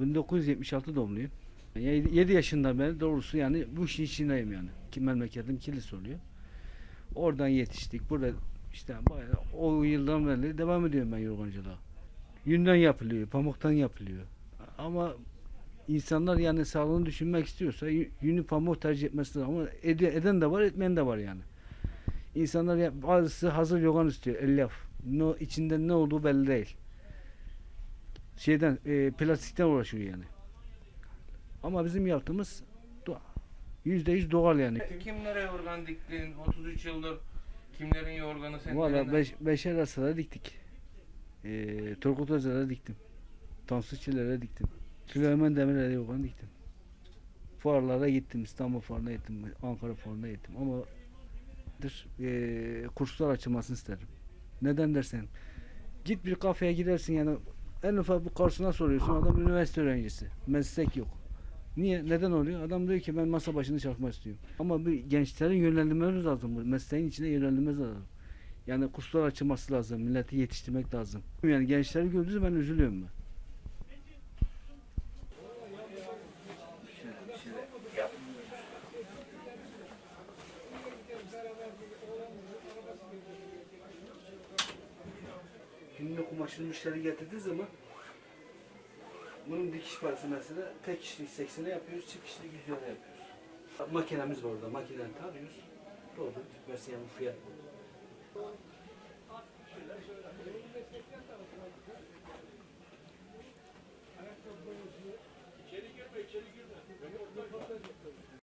1976 doğumluyum. 7 yaşından beri doğrusu yani bu işin içindeyim yani. Ki memleketim kilis oluyor. Oradan yetiştik. Burada işte bayağı o yıldan beri devam ediyorum ben yorgancılığa. Yünden yapılıyor, pamuktan yapılıyor. Ama insanlar yani sağlığını düşünmek istiyorsa yü- yünü pamuk tercih etmesi lazım. Ama ede- eden de var, etmeyen de var yani. İnsanlar ya, bazısı hazır yorgan istiyor, elyaf. No, içinde ne olduğu belli değil. Şeyden, e, plastikten uğraşıyor yani. Ama bizim yaptığımız yüzde yüz doğal yani. Kimlere yorgan diktin? 33 yıldır kimlerin yorganı senin Valla beş, beşer arasada diktik. Ee, Turgut Özer'e diktim. Tansu Çiller'e diktim. Süleyman Demirel'e yorgan diktim. Fuarlara gittim. İstanbul fuarına gittim. Ankara fuarına gittim. Ama dır, ee, kurslar açılmasını isterim. Neden dersen git bir kafeye gidersin yani en ufak bir karşısına soruyorsun adam üniversite öğrencisi. Meslek yok. Niye? Neden oluyor? Adam diyor ki ben masa başında çalışmak istiyorum. Ama bir gençlerin yönlendirmemiz lazım. bu Mesleğin içine yönlendirmemiz lazım. Yani kurslar açılması lazım. Milleti yetiştirmek lazım. Yani gençleri gördüğünüz ben üzülüyorum ben. Günlük kumaşını müşteri getirdiği zaman bunun dikiş parası mesela tek kişilik 80'e yapıyoruz, çift kişilik 100 lira yapıyoruz. Makinemiz var orada, makineden tarıyoruz. Mesela bu fiyat.